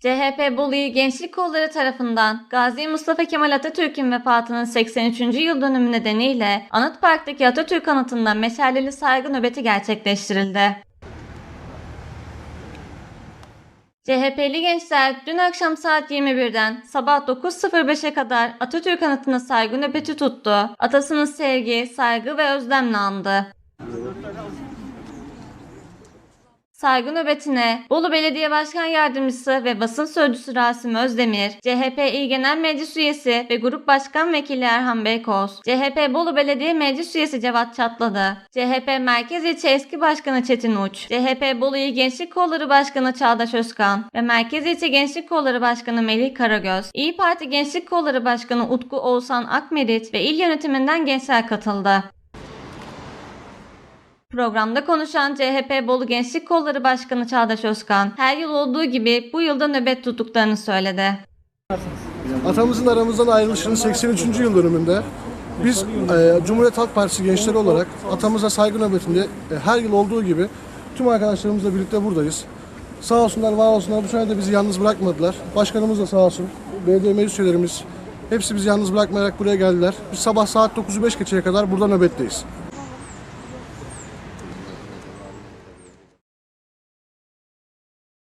CHP Bolu İl Gençlik Kolları tarafından Gazi Mustafa Kemal Atatürk'ün vefatının 83. yıl dönümü nedeniyle Anıt Park'taki Atatürk anıtında meşaleli saygı nöbeti gerçekleştirildi. CHP'li gençler dün akşam saat 21'den sabah 9.05'e kadar Atatürk anıtına saygı nöbeti tuttu. Atasını sevgi, saygı ve özlemle andı. Saygı nöbetine Bolu Belediye Başkan Yardımcısı ve basın sözcüsü Rasim Özdemir, CHP İl Genel Meclis Üyesi ve Grup Başkan Vekili Erhan Beykoz, CHP Bolu Belediye Meclis Üyesi Cevat Çatladı, CHP Merkez İlçe Eski Başkanı Çetin Uç, CHP Bolu İl Gençlik Kolları Başkanı Çağdaş Özkan ve Merkez İlçe Gençlik Kolları Başkanı Melih Karagöz, İyi Parti Gençlik Kolları Başkanı Utku Oğuzhan Akmerit ve il yönetiminden gençler katıldı. Programda konuşan CHP Bolu Gençlik Kolları Başkanı Çağdaş Özkan, her yıl olduğu gibi bu yılda nöbet tuttuklarını söyledi. Atamızın aramızdan ayrılışının 83. yıl dönümünde biz e, Cumhuriyet Halk Partisi gençleri olarak atamıza saygı nöbetinde e, her yıl olduğu gibi tüm arkadaşlarımızla birlikte buradayız. Sağ olsunlar, var olsunlar bu sene de bizi yalnız bırakmadılar. Başkanımız da sağ olsun, belediye meclis üyelerimiz hepsi bizi yalnız bırakmayarak buraya geldiler. Biz sabah saat 9'u 5 geçeye kadar burada nöbetteyiz.